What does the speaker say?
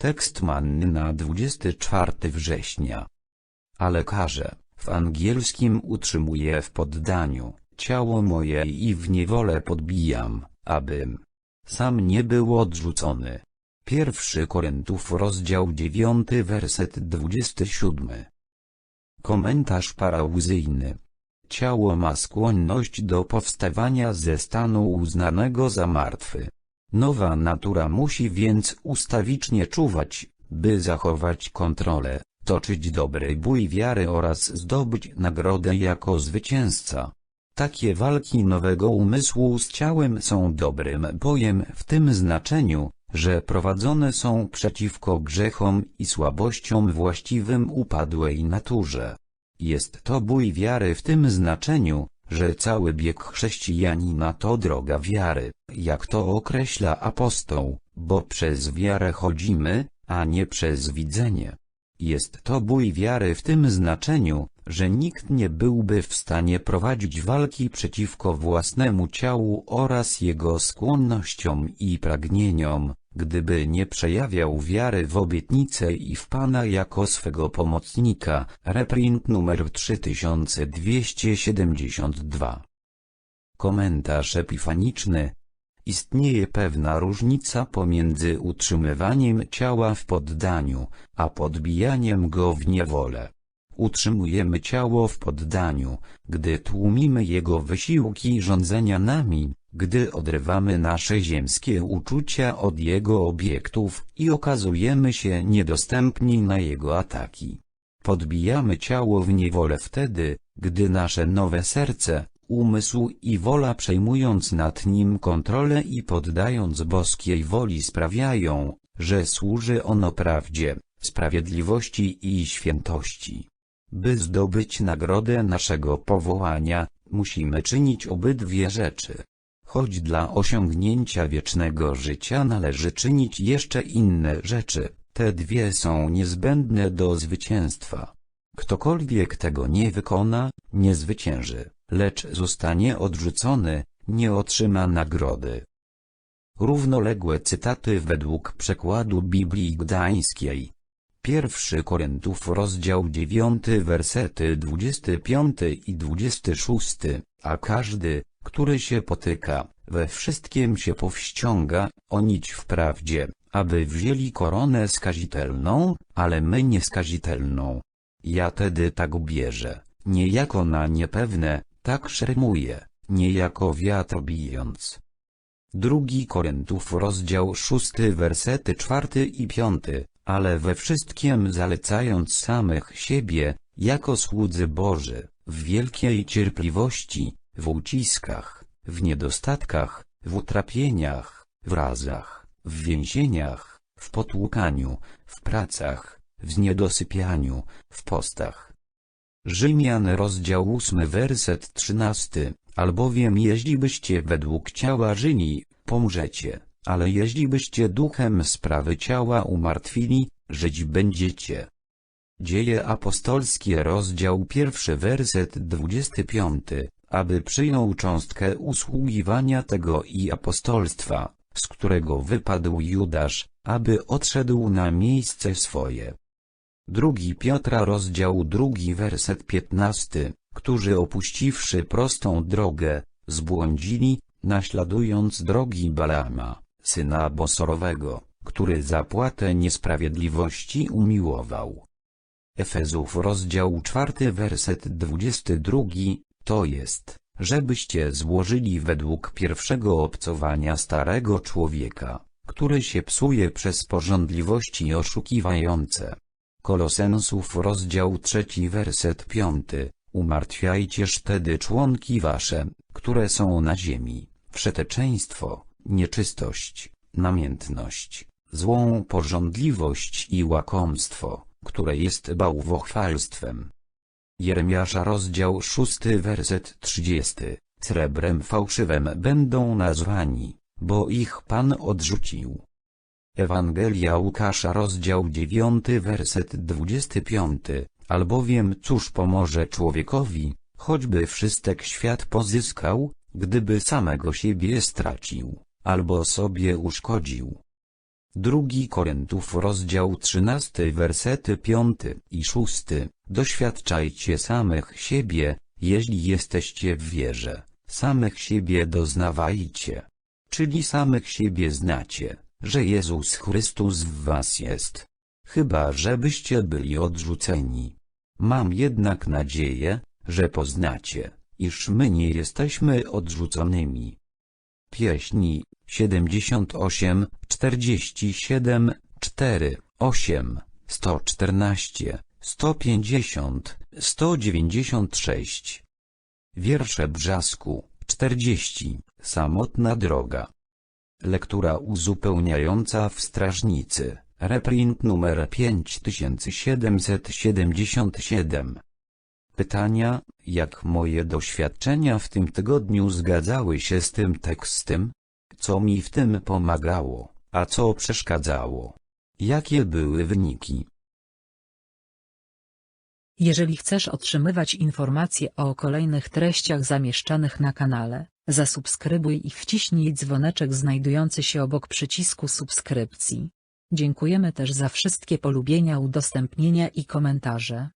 Tekst manny na 24 września. Ale karze, w angielskim utrzymuję w poddaniu, ciało moje i w niewolę podbijam, abym sam nie był odrzucony. Pierwszy Koryntów rozdział 9 werset 27. Komentarz parauzyjny. Ciało ma skłonność do powstawania ze stanu uznanego za martwy. Nowa natura musi więc ustawicznie czuwać, by zachować kontrolę, toczyć dobry bój wiary oraz zdobyć nagrodę jako zwycięzca. Takie walki nowego umysłu z ciałem są dobrym bojem w tym znaczeniu, że prowadzone są przeciwko grzechom i słabościom właściwym upadłej naturze. Jest to bój wiary w tym znaczeniu, że cały bieg chrześcijanina to droga wiary, jak to określa apostoł, bo przez wiarę chodzimy, a nie przez widzenie. Jest to bój wiary w tym znaczeniu, że nikt nie byłby w stanie prowadzić walki przeciwko własnemu ciału oraz jego skłonnościom i pragnieniom, gdyby nie przejawiał wiary w obietnicę i w Pana jako swego pomocnika. Reprint numer 3272 Komentarz epifaniczny Istnieje pewna różnica pomiędzy utrzymywaniem ciała w poddaniu, a podbijaniem go w niewolę. Utrzymujemy ciało w poddaniu, gdy tłumimy jego wysiłki rządzenia nami, gdy odrywamy nasze ziemskie uczucia od jego obiektów i okazujemy się niedostępni na jego ataki. Podbijamy ciało w niewolę wtedy, gdy nasze nowe serce, umysł i wola przejmując nad nim kontrolę i poddając boskiej woli sprawiają, że służy ono prawdzie, sprawiedliwości i świętości. By zdobyć nagrodę naszego powołania, musimy czynić obydwie rzeczy. Choć dla osiągnięcia wiecznego życia należy czynić jeszcze inne rzeczy, te dwie są niezbędne do zwycięstwa. Ktokolwiek tego nie wykona, nie zwycięży, lecz zostanie odrzucony, nie otrzyma nagrody. Równoległe cytaty według przekładu Biblii Gdańskiej. Pierwszy Koryntów rozdział 9 wersety 25 i 26, a każdy, który się potyka, we wszystkim się powściąga, o nić w prawdzie, aby wzięli koronę skazitelną, ale my nieskazitelną. Ja tedy tak bierze, niejako na niepewne, tak szermuję, niejako wiatr bijąc. Drugi Koryntów rozdział 6 wersety 4 i 5, ale we wszystkim zalecając samych siebie, jako słudzy Boży, w wielkiej cierpliwości, w uciskach, w niedostatkach, w utrapieniach, w razach, w więzieniach, w potłukaniu, w pracach, w niedosypianiu, w postach. Rzymian rozdział 8 werset 13, albowiem jeśli byście według ciała żyli, pomrzecie, ale jeśli byście duchem sprawy ciała umartwili, żyć będziecie. Dzieje apostolskie rozdział pierwszy werset 25, aby przyjął cząstkę usługiwania tego i apostolstwa, z którego wypadł Judasz, aby odszedł na miejsce swoje. Drugi Piotra rozdział drugi werset 15, którzy opuściwszy prostą drogę, zbłądzili, naśladując drogi Balama, syna Bosorowego, który zapłatę niesprawiedliwości umiłował. Efezów rozdział czwarty werset 22, to jest, żebyście złożyli według pierwszego obcowania starego człowieka, który się psuje przez porządliwości oszukiwające. Kolosensów rozdział trzeci werset piąty, umartwiajcież tedy członki wasze, które są na ziemi, wszeteczeństwo, nieczystość, namiętność, złą porządliwość i łakomstwo, które jest bałwochwalstwem. Jeremiasza rozdział 6 werset 30, srebrem fałszywem będą nazwani, bo ich Pan odrzucił. Ewangelia Łukasza rozdział 9 werset 25, albowiem cóż pomoże człowiekowi, choćby wszystek świat pozyskał, gdyby samego siebie stracił, albo sobie uszkodził. Drugi Koryntów rozdział 13 wersety 5 i 6 Doświadczajcie samych siebie, jeśli jesteście w wierze, samych siebie doznawajcie. Czyli samych siebie znacie, że Jezus Chrystus w was jest. Chyba żebyście byli odrzuceni. Mam jednak nadzieję, że poznacie, iż my nie jesteśmy odrzuconymi. Pieśni 78, 47, 4, 8, 114, 150, 196. Wiersze Brzasku 40, Samotna droga. Lektura uzupełniająca w Strażnicy, reprint numer 5777. Pytania, jak moje doświadczenia w tym tygodniu zgadzały się z tym tekstem? Co mi w tym pomagało, a co przeszkadzało? Jakie były wyniki? Jeżeli chcesz otrzymywać informacje o kolejnych treściach zamieszczanych na kanale, zasubskrybuj i wciśnij dzwoneczek znajdujący się obok przycisku subskrypcji. Dziękujemy też za wszystkie polubienia, udostępnienia i komentarze.